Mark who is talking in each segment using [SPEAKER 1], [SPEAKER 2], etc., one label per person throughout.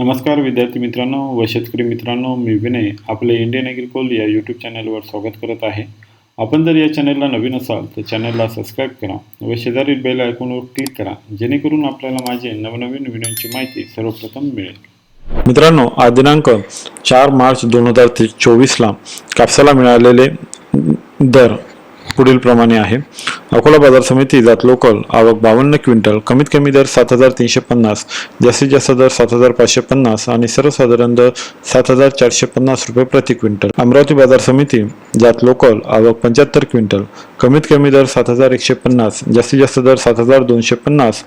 [SPEAKER 1] नमस्कार विद्यार्थी मित्रांनो व शेतकरी मित्रांनो मी विनय आपले इंडियन ॲग्रिकोल या यूट्यूब चॅनलवर स्वागत करत आहे. आपण जर या चॅनलला नवीन असाल तर चॅनलला सबस्क्राईब करा व शेजारील बेल आयकॉनवर क्लिक करा जेणेकरून आपल्याला माझे नवनवीन व्हिडिओची माहिती सर्वप्रथम मिळेल.
[SPEAKER 2] मित्रांनो आज दिनांक चार मार्च दोन हजार चोवीसला कापसाला मिळालेले दर पुढील प्रमाणे आहे. अकोला बाजार समिती जात लोकल आवक बावन्न क्विंटल कमीत कमी दर सात हजार तीनशे पन्नास जास्तीत जास्त दर सात हजार पाचशे पन्नास आणि सर्वसाधारण दर सात हजार चारशे पन्नास रुपये प्रति क्विंटल. अमरावती बाजार समिती जात लोकल आवक पंच्याहत्तर क्विंटल कमीत कमी दर सात हजार एकशे पन्नास जास्तीत जास्त दर सात हजार दोनशे पन्नास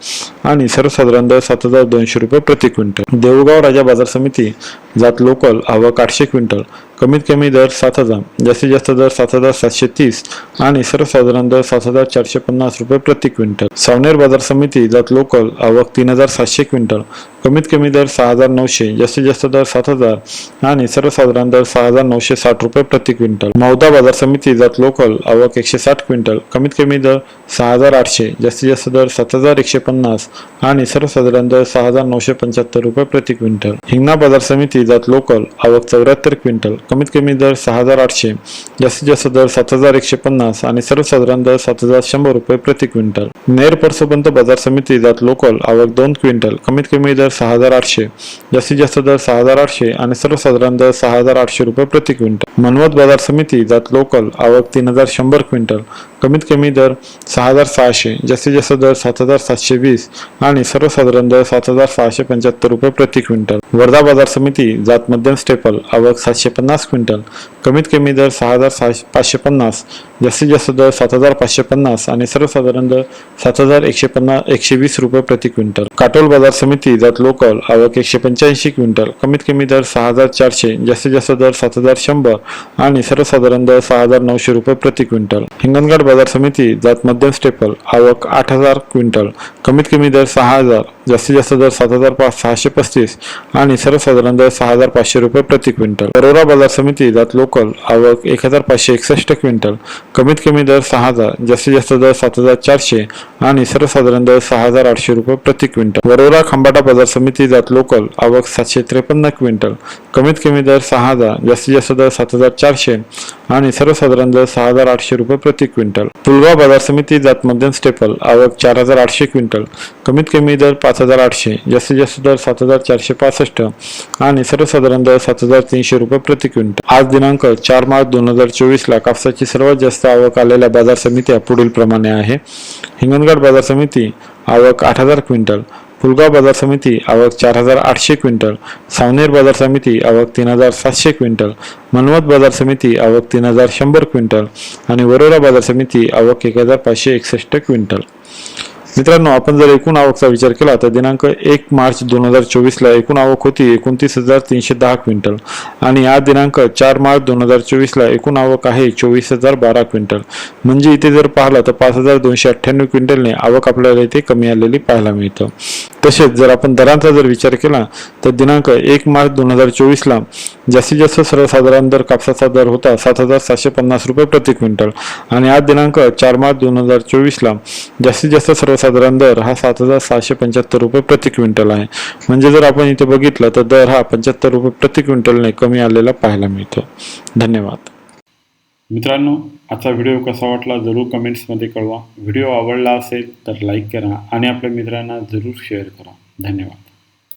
[SPEAKER 2] आणि सर्वसाधारण दर सात हजार दोनशे रुपये प्रति क्विंटल. देऊळगाव राजा बाजार समिती जात लोकल आवक आठशे क्विंटल कमीत कमी दर सात हजार जास्तीत जास्त दर सात हजार सातशे तीस आणि सर्वसाधारण दर सात हजार चारशे पन्नास रुपये प्रति क्विंटल. सावनेर बाजार समिती जात लोकल आवक तीन हजार सातशे क्विंटल कमीत कमी दर सहा हजार नऊशे जास्तीत जास्त दर सात हजार आणि सर्वसाधारण दर सहा हजार नऊशे साठ रुपये प्रति क्विंटल. मौदा बाजार समिती जात लोकल आवक एकशे साठ क्विंटल. कमीत कमी दर सहा हजार आठशे जास्तीत जास्त दर सात हजार एकशे पन्नास आणि सर्वसाधारण दर सहा हजार नऊशे पंच्याहत्तर रुपये प्रति क्विंटल. हिंगणा बाजार समिती जात लोकल आवक चौऱ्याहत्तर क्विंटल. कमीत कमी दर सहा हजार आठशे जास्तीत जास्त दर सात हजार एकशे पन्नास आणि सर्वसाधारण दर सात हजार शंभर रुपये प्रति क्विंटल. नेर परसोबंत बाजार समिती जात लोकल आवक दोन क्विंटल. कमीत कमी दर सहा हजार आठशे जास्तीत जास्त दर सहा हजार आठशे आणि सर्वसाधारण दर सहा हजार आठशे रुपये प्रति क्विंटल. मनवत बाजार समिती जात लोकल आवक तीन हजार शंभर क्विंटल कमीत कमी दर सहा हजार सहाशे जास्तीत जास्त दर सात हजार सातशे वीस आणि सर्वसाधारण दर सात हजार सहाशे पंच्याहत्तर रुपये प्रति क्विंटल. वर्धा बाजार समिती जात मध्यम स्टेपल आवक सातशे पन्नास क्विंटल कमीत कमी दर सहा हजार सहाशे पाचशे पन्नास जास्तीत जास्त दर सात हजार पाचशे पन्नास आणि सर्वसाधारण दर सात हजार एकशे पन्नास एकशे वीस रुपये प्रति क्विंटल. काटोल बाजार समिती जात लोकल आवक एकशे पंच्याऐंशी क्विंटल कमीत कमी दर सहा हजार चारशे जास्तीत जास्त दर सात हजार शंभर आणि सर्वसाधारण दर सहा हजार नऊशे रुपये प्रति क्विंटल. हिंगणघाट बाजार समिती जात मध्यम स्टेपल आवक आठ हजार क्विंटल. कमीत कमी दर सहा हजार जास्तीत जास्त दर सात हजार पाच सहाशे पस्तीस आणि सर्वसाधारण दर सहा हजार पाचशे रुपये प्रति क्विंटल. बरोरा बाजार समिती जात लोकल आवक एक हजार पाचशे एकसष्ट क्विंटल. कमीत कमी दर सहा हजार जास्तीत जास्त दर सात हजार चारशे आणि सर्वसाधारण दर सहा हजार आठशे रुपये प्रति क्विंटल. वरोरा खंबाटा बाजार समिती जात लोकल आवक सातशे त्रेपन्न क्विंटल. कमीत कमी दर सहा हजार जास्तीत जास्त दर सात हजार चारशे आणि सर्वसाधारण दर सहा हजार आठशे रुपये प्रति क्विंटल. पुलगाव बाजार समिती जात मध्यम स्टेपल आवक चार हजार आठशे क्विंटल. कमीत कमी दर पाच हजार आठशे जास्तीत जास्त दर सात हजार चारशे पासष्ट आणि सर्वसाधारण दर सात हजार तीनशे रुपये प्रति क्विंटल. आज दिनांक चार मार्च दोन हजार चोवीसला कापसाची सर्वात जास्त आवक आलेल्या बाजार समित्या पुढील प्रमाणे आहे. हिंगणघाट बाजार समिती आवक आठ हजार क्विंटल. फुलगाव बाजार समिती आवक चार हजार आठशे क्विंटल सावनेर बाजार समिती आवक तीन हजार सातशे क्विंटल मनवत बाजार समिती आवक तीन हजार शंभर क्विंटल आणि वरोरा बाजार समिती आवक एक हजार पाचशे एकसष्ट क्विंटल. मित्रांनो आपण जर एकूण आवकचा विचार केला तर दिनांक एक मार्च दोन हजार चोवीसला एकूण आवक होती एकोणतीस हजार तीनशे दहा क्विंटल. आणि आज दिनांक चार मार्च दोन हजार चोवीसला एकूण आवक आहे चोवीस हजार बारा क्विंटल. म्हणजे इथे जर पाहिलं तर पाच हजार दोनशे अठ्ठ्याण्णव क्विंटलने आवक आपल्याला इथे कमी आलेली पाहायला मिळतं. तसेच जर आपण दरांचा जर विचार केला तर दिनांक एक मार्च दोन हजार चोवीसला जास्तीत जास्त सर्वसाधारण दर कापसाचा दर होता सात हजार सातशे पन्नास रुपये प्रति क्विंटल. आणि आज दिनांक चार मार्च दोन हजार चोवीसला जास्तीत जास्त साधारण दर हा सात हजार सहाशे पंच्याहत्तर रुपये प्रति क्विंटल आहे. म्हणजे जर आपण इथे बघितलं तर दर हा पंच्याहत्तर रुपये प्रति क्विंटलने कमी आलेला पाहायला मिळतो. धन्यवाद.
[SPEAKER 1] मित्रांनो आजचा व्हिडिओ कसा वाटला जरूर कमेंट्समध्ये कळवा. व्हिडिओ आवडला असेल तर लाईक करा आणि आपल्या मित्रांना जरूर शेअर करा. धन्यवाद.